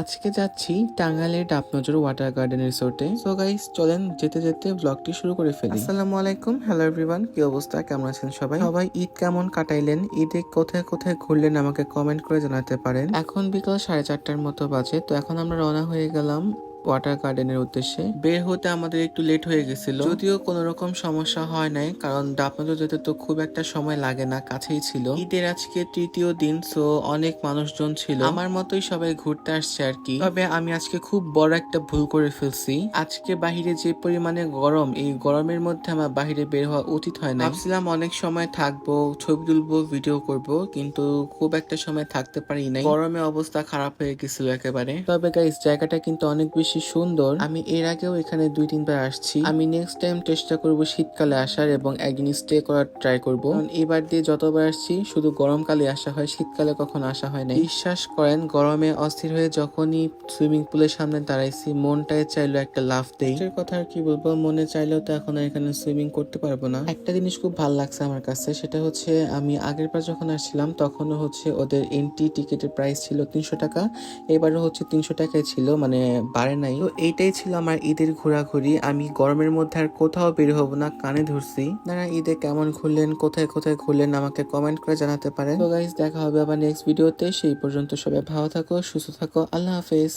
আজকে যাচ্ছি টাঙ্গাইলের ডাবনজর ওয়াটার গার্ডেন রিসোর্টে। সো গাইস চলেন যেতে যেতে ব্লগটি শুরু করে ফেলি। আসসালামু আলাইকুম। হ্যালো এভরিওয়ান কি অবস্থা? কেমন আছেন সবাই? সবাই ঈদ কেমন কাটাইলেন? ঈদে কোথায় কোথায় ঘুরলেন আমাকে কমেন্ট করে জানাতে পারেন। এখন বিকাল সাড়ে চারটার মতো বাজে তো এখন আমরা রওনা হয়ে গেলাম ওয়াটার গার্ডেনের উদ্দেশ্যে। বের হতে আমাদের একটু লেট হয়ে গেছিল। যদিও কোনো রকম সমস্যা হয় নাই, কারণ ডাবনজর যেতে তো খুব একটা সময় লাগে না, কাছেই ছিল। ঈদের আজকে তৃতীয় দিন সো অনেক মানুষজন ছিল। আমার মতোই সবাই ঘুরতে আসছে আর কি। তবে আমি আজকে খুব বড় একটা ভুল করে ফেলছি। আজকে বাহিরে যে পরিমাণে গরম, এই গরমের মধ্যে আমার বাহিরে বের হওয়া উচিত হয় না ভাবছিলাম অনেক সময় থাকব, ছবি তুলবো ভিডিও করব, কিন্তু খুব একটা সময় থাকতে পারি নাই। গরমে অবস্থা খারাপ হয়ে গেছিল একেবারে। তবে গাইস জায়গাটা কিন্তু অনেক বেশি সুন্দর। আমি এর আগেও এখানে দুই তিনবার আসছি। আমি নেক্সট টাইম চেষ্টা করব শীতকালে আসার এবং একদিন স্টে করার ট্রাই করব। এবার দিয়ে যতবার আসছি, শুধু গরমকালে আসা হয়, শীতকালে কখনো আসা হয় না বিশ্বাস করেন, গরমে অস্থির হয়ে যখনই সুইমিং পুলের সামনে দাঁড়াইছি, মনটাই চাইলো একটা লাফ দেই। এর কথা আর কি বলব, মনে চাইলেও তো এখন এখানে সুইমিং করতে পারব না। একটা জিনিস খুব ভালো লাগছে আমার কাছে, সেটা হচ্ছে আমি আগের বার যখন আসছিলাম, তখনও হচ্ছে ওদের এন্ট্রি টিকিটের প্রাইস ছিল তিনশো টাকা। এবারও হচ্ছে তিনশো টাকায় ছিল মানে বাড়ে নাই। এইটাই ছিল আমার ঈদের ঘোরাঘুরি। আমি গরমের মধ্যে আর কোথাও বের হব না, কানে ধরছি। আপনারা ঈদে কেমন ঘুরলেন, কোথায় কোথায় ঘুরলেন, আমাকে কমেন্ট করে জানাতে পারেন। তো গাইস দেখা হবে আবার নেক্সট ভিডিওতে সেই পর্যন্ত সবাই ভালো থাকো, সুস্থ থাকো। আল্লাহ হাফেজ।